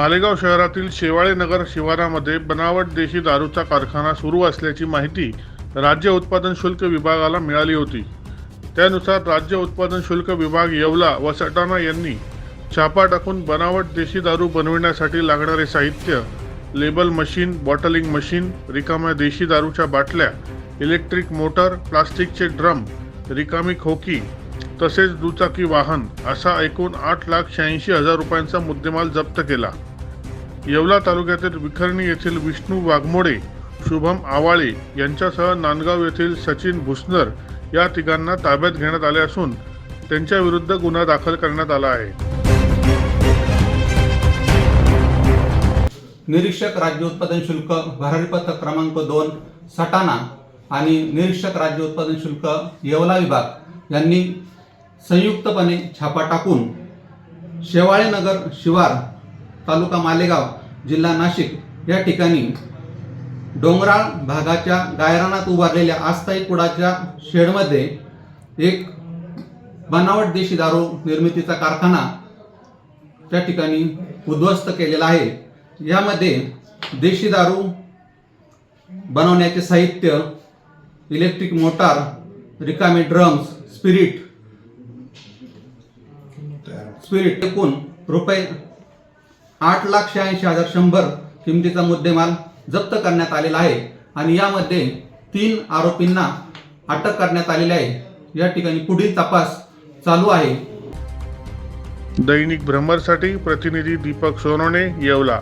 मालेगाव शहरातील शेवाळे नगर शिवारामध्ये बनावट देशी दारूचा कारखाना सुरू असल्याची माहिती राज्य उत्पादन शुल्क विभागाला मिळाली होती. त्यानुसार राज्य उत्पादन शुल्क विभाग येवला व सटाणा यांनी छापा टाकून बनावट देशी दारू बनविण्यासाठी लागणारे साहित्य लेबल मशीन बॉटलिंग मशीन रिकाम्या देशी दारूच्या बाटल्या इलेक्ट्रिक मोटर प्लास्टिकचे ड्रम रिकामी खोकी तसेच दुचाकी वाहन असा एकूण आठ लाख शहाऐंशी हजार रुपयांचा मुद्देमाल जप्त केला. येवला तालुक्यातील विखर्णी येथील विष्णू वाघमोडे शुभम आवाळे यांच्यासह नांदगाव येथील सचिन भुसनर या तिघांना ताब्यात घेण्यात आले असून त्यांच्याविरुद्ध गुन्हा दाखल करण्यात आला आहे. निरीक्षक राज्य उत्पादन शुल्क भरारी पथक क्रमांक दोन सटाणा आणि निरीक्षक राज्य उत्पादन शुल्क येवला विभाग यांनी संयुक्तपणे छापा टाकून शेवाळेनगर शिवार तालुका मालेगाव जिल्हा नाशिक या ठिकाणी डोंगराळ भागाच्या गायरानात उभारलेल्या आस्थाई कुडाच्या शेडमध्ये एक बनावट देशी दारू निर्मितीचा कारखाना त्या ठिकाणी उद्ध्वस्त केलेला आहे. यामध्ये देशी दारू बनवण्याचे साहित्य इलेक्ट्रिक मोटार रिकामे ड्रम्स स्पिरिट स्पिरिट एकूण रुपये आठ लाख शहाऐंशी हजार शंभर किमतीचा मुद्देमाल जप्त करण्यात आलेला आहे आणि यामध्ये तीन आरोपींना अटक करण्यात आलेली आहे. या ठिकाणी पुढील तपास चालू आहे. दैनिक भ्रमरसाठी प्रतिनिधी दीपक सोनवणे येवला.